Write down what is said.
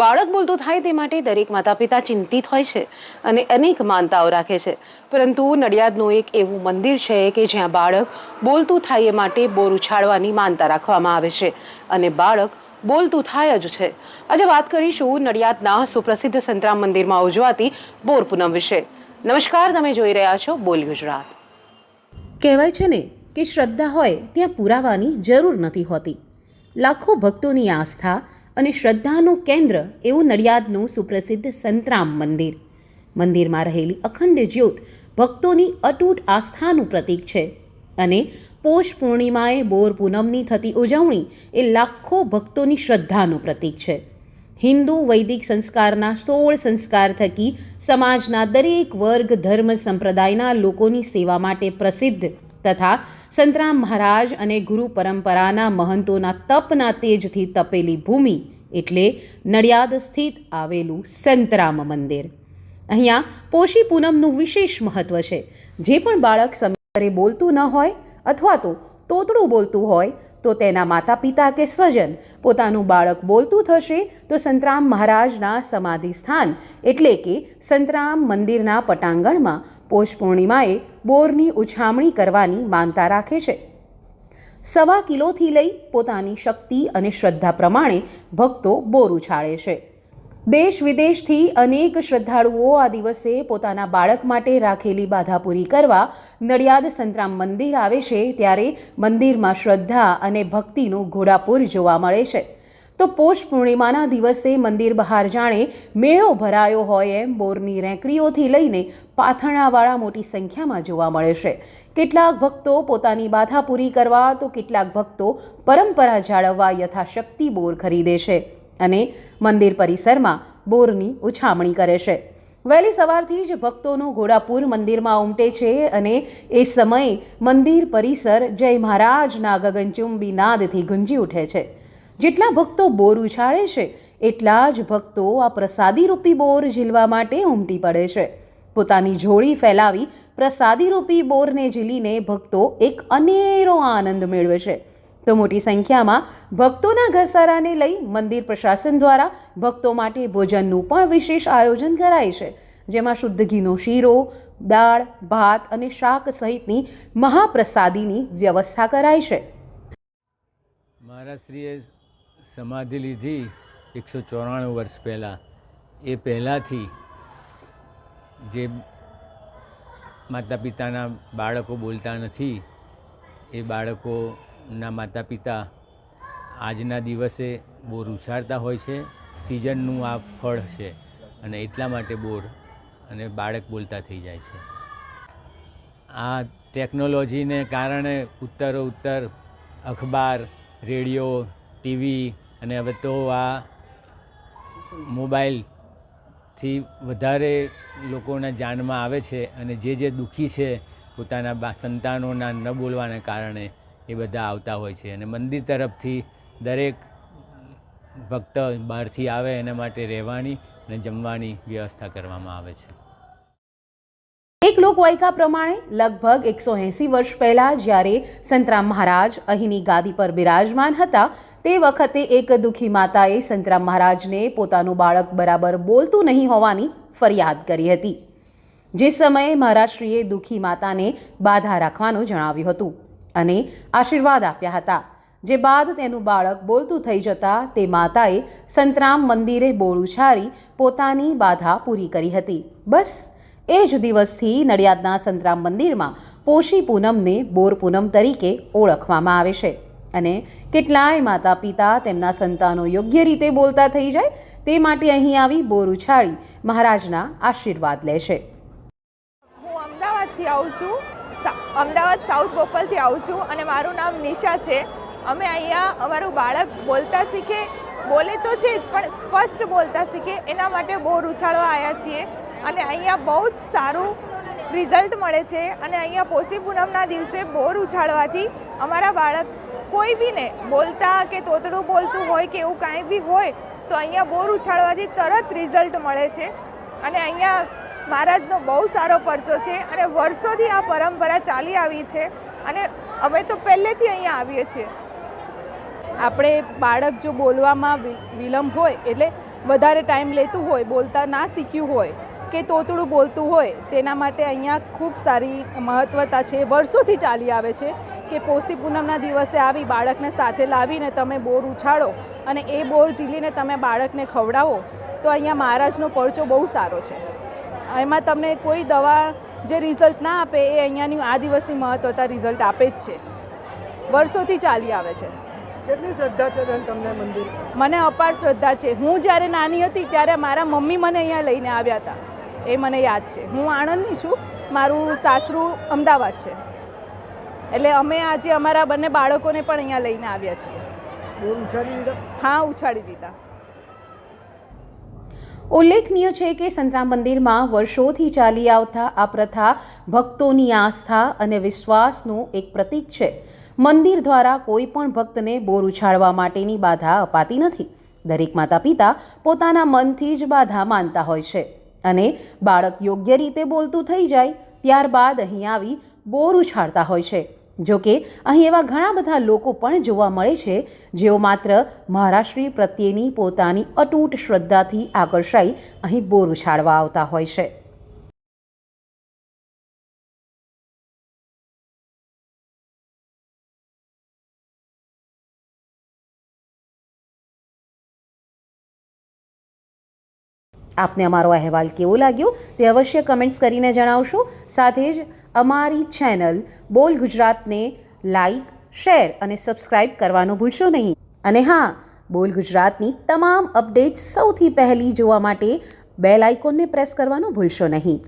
બાળક બોલતું થાય તે માટે દરેક માતા પિતા ચિંતિત હોય છે અને અનેક માનતાઓ રાખે છે. પરંતુ નડિયાદનું એક એવું મંદિર છે કે જ્યાં બાળક બોલતું થાય એ માટે બોર ઉછાળવાની માનતા રાખવામાં આવે છે અને બાળક બોલતું થાય જ છે. આજે વાત કરીશું નડિયાદના સુપ્રસિદ્ધ સંતરામ મંદિરમાં ઉજવાતી બોર પૂનમ વિશે. નમસ્કાર, તમે જોઈ રહ્યા છો બોલ ગુજરાત. કહેવાય છે ને કે શ્રદ્ધા હોય ત્યાં પુરાવાની જરૂર નથી હોતી. લાખો ભક્તોની આસ્થા અને શ્રદ્ધાનું કેન્દ્ર એવું નડિયાદનું સુપ્રસિદ્ધ સંતરામ મંદિર. મંદિરમાં રહેલી અખંડ જ્યોત ભક્તોની અતૂટ આસ્થાનું પ્રતીક છે અને પોષ પૂર્ણિમાએ બોર પૂનમની થતી ઉજવણી એ લાખો ભક્તોની શ્રદ્ધાનું પ્રતીક છે. હિન્દુ વૈદિક સંસ્કારના સોળ સંસ્કાર થકી સમાજના દરેક વર્ગ, ધર્મ, સંપ્રદાયના લોકોની સેવા માટે પ્રસિદ્ધ તથા સંતરામ મહારાજ અને ગુરુ પરંપરાના મહંતોના તપના તેજથી તપેલી ભૂમિ એટલે નડિયાદ સ્થિત આવેલું સંતરામ મંદિર. અહીંયા પોષી પૂનમનું વિશેષ મહત્વ છે. જે પણ બાળક સમયે બોલતું ન હોય અથવા તો તોતડું બોલતું હોય તો તેના માતા પિતા કે સ્વજન પોતાનું બાળક બોલતું થશે તો સંતરામ મહારાજના સમાધિ સ્થાન એટલે કે સંતરામ મંદિરના પટાંગણમાં પોષ પૂર્ણિમાએ બોરની ઉછામણી કરવાની માનતા રાખે છે. સવા કિલોથી લઈ પોતાની શક્તિ અને શ્રદ્ધા પ્રમાણે ભક્તો બોર ઉછાળે છે. દેશ વિદેશથી અનેક શ્રદ્ધાળુઓ આ દિવસે પોતાના બાળક માટે રાખેલી બાધા પૂરી કરવા નડિયાદ સંતરામ મંદિર આવે છે, ત્યારે મંદિરમાં શ્રદ્ધા અને ભક્તિનું ઘોડાપૂર જોવા મળે છે. તો પોષ પૂર્ણિમાના દિવસે મંદિર બહાર જાણે મેળો ભરાયો હોય એમ બોરની રેંકડીઓથી લઈને પાથરણાવાળા મોટી સંખ્યામાં જોવા મળે છે. કેટલાક ભક્તો પોતાની બાધા પૂરી કરવા તો કેટલાક ભક્તો પરંપરા જાળવવા યથાશક્તિ બોર ખરીદે છે. અને મંદિર પરિસરમાં બોરની ઉછામણી કરે છે. વહેલી સવારથી જ ભક્તોનો ઘોડાપુર મંદિરમાં ઉમટે છે અને એ સમયે મંદિર પરિસર જય મહારાજના ગગનચુંબી નાદથી ગુંજી ઉઠે છે. જેટલા ભક્તો બોર ઉછાળે છે, એટલા જ ભક્તો આ પ્રસાદી રૂપી બોર ઝીલવા માટે ઉમટી પડે છે. પોતાની જોડી ફેલાવી પ્રસાદી રૂપી બોરને ઝીલીને ભક્તો એક અનેરો આનંદ મેળવે છે. તો મોટી સંખ્યામાં ભક્તોના ઘસારાને લઈ મંદિર પ્રશાસન દ્વારા ભક્તો માટે ભોજનનું પણ વિશેષ આયોજન કરાય છે. જેમાં શુદ્ધ ઘીનો શીરો, દાળ, ભાત અને શાક સહિતની મહાપ્રસાદીની વ્યવસ્થા કરાય છે. મહારાજશ્રીએ સમાધિ લીધી એકસો ચોરાણું વર્ષ પહેલાં. એ પહેલાંથી જે માતા પિતાના બાળકો બોલતા નથી, એ બાળકોના માતા પિતા આજના દિવસે બોર ઉછાળતા હોય છે. સિઝનનું આ ફળ છે અને એટલા માટે બોર અને બાળક બોલતા થઈ જાય છે. આ ટેકનોલોજીને કારણે ઉત્તરો ઉત્તર, અખબાર, રેડિયો, ટીવી અને હવે તો આ મોબાઈલથી વધારે લોકોના જાનમાં આવે છે અને જે જે દુઃખી છે પોતાના સંતાનોના ન બોલવાના કારણે એ બધા આવતા હોય છે. અને મંદિર તરફથી દરેક ભક્ત બહારથી આવે એના માટે રહેવાની અને જમવાની વ્યવસ્થા કરવામાં આવે છે. એક લોકવાયકા પ્રમાણે લગભગ એકસો એંસી વર્ષ પહેલાં જ્યારે સંતરામ મહારાજ અહીંની ગાદી પર બિરાજમાન હતા, તે વખતે એક દુઃખી માતાએ સંતરામ મહારાજને પોતાનું બાળક બરાબર બોલતું નહીં હોવાની ફરિયાદ કરી હતી. જે સમયે મહારાજશ્રીએ દુઃખી માતાને બાધા રાખવાનું જણાવ્યું હતું. અને આશીર્વાદ આપ્યા હતા. જે બાદ તેનું બાળક બોલતું થઈ જતા તે માતાએ સંતરામ મંદિરે બોર ઉછારી પોતાની બાધા પૂરી કરી હતી. બસ, એ જ દિવસથી નડિયાદના સંતરામ મંદિરમાં પોષી પૂનમને બોર પૂનમ તરીકે ઓળખવામાં આવે છે. અને કેટલાય માતા પિતા તેમના સંતાનો યોગ્ય રીતે બોલતા થઈ જાય, તે માટે અહીં આવી બોર ઉછાળી મહારાજના આશીર્વાદ લે છે. હું અમદાવાદથી આવું છું. અમદાવાદ સાઉથ બોપલથી આવું છું અને મારું નામ નિશા છે. અમે અહીંયા અમારું બાળક બોલતા શીખે. બોલે તો છે જ, પણ સ્પષ્ટ બોલતા શીખે. એના માટે બોર ઉછાળવા આવ્યા છીએ. અને અહીંયા બહુ જ સારું રિઝલ્ટ મળે છે અને અહીંયા પોષી પૂનમના દિવસે બોર ઉછાળવાથી અમારા બાળક કોઈ બીને બોલતા કે તોતડું બોલતું હોય કે એવું કાંઈ બી હોય, તો અહીંયા બોર ઉછાળવાથી તરત રિઝલ્ટ મળે છે. અને અહીંયા મહારાજનો બહુ સારો પરચો છે અને વર્ષોથી આ પરંપરા ચાલી આવી છે અને અમે તો પહેલેથી અહીંયા આવીએ છીએ. આપણે બાળક જો બોલવામાં વિલંબ હોય એટલે વધારે ટાઈમ લેતું હોય, બોલતા ના શીખ્યું હોય કે તોતડું બોલતું હોય, તેના માટે અહીંયા ખૂબ સારી મહત્વતા છે. વર્ષોથી ચાલી આવે છે કે પોષી પૂનમના દિવસે આવી બાળકને સાથે લાવીને તમે બોર ઉછાળો અને એ બોર ઝીલીને તમે બાળકને ખવડાવો. તો અહીંયા મહારાજનો પરચો બહુ સારો છે. એમાં તમને કોઈ દવા જે રિઝલ્ટ ના આપે એ અહીંયાની આ દિવસની મહત્વતા રિઝલ્ટ આપે જ છે. વર્ષોથી ચાલી આવે છે. કેટલી શ્રદ્ધા છે બેન તમને મંદિર? મને અપાર શ્રદ્ધા છે. હું જ્યારે નાની હતી ત્યારે મારા મમ્મી મને અહીંયા લઈને આવ્યા હતા. એ મને યાદ છે. હું આણંદની છું. મારું સાસરું અમદાવાદ છે. એટલે અમે આજે અમારા બંને બાળકોને પણ અહીંયા લઈને આવ્યા છીએ. હા ઉછાળી દીધા. ઉલ્લેખનીય છે કે સંતરામ મંદિરમાં વર્ષોથી ચાલી આવતા આ પ્રથા ભક્તોની આસ્થા અને વિશ્વાસનું એક પ્રતીક છે. મંદિર દ્વારા કોઈ પણ ભક્તને બોર ઉછાળવા માટેની બાધા અપાતી નથી. દરેક માતા પિતા પોતાના મનથી જ બાધા માનતા હોય છે અને બાળક યોગ્ય રીતે બોલતું થઈ જાય, ત્યારબાદ અહીં આવી બોર ઉછાળતા હોય છે. જો કે અહીં એવા ઘણા બધા લોકો પણ જોવા મળે છે, જેઓ માત્ર મહારાષ્ટ્રી પ્રત્યેની પોતાની અતૂટ શ્રદ્ધાથી આકર્ષાઈ અહીં બોર ઉછાળવા આવતા હોય છે. આપને અમારો અહેવાલ કેવો લાગ્યો તે અવશ્ય કમેન્ટ્સ કરીને જણાવશો. સાથે જ અમારી ચેનલ બોલ ગુજરાતને લાઈક શેર અને સબસ્ક્રાઈબ કરવાનું ભૂલશો નહીં. અને હા, બોલ ગુજરાતની તમામ અપડેટ્સ સૌથી પહેલી જોવા માટે બેલ આઇકોનને પ્રેસ કરવાનું ભૂલશો નહીં.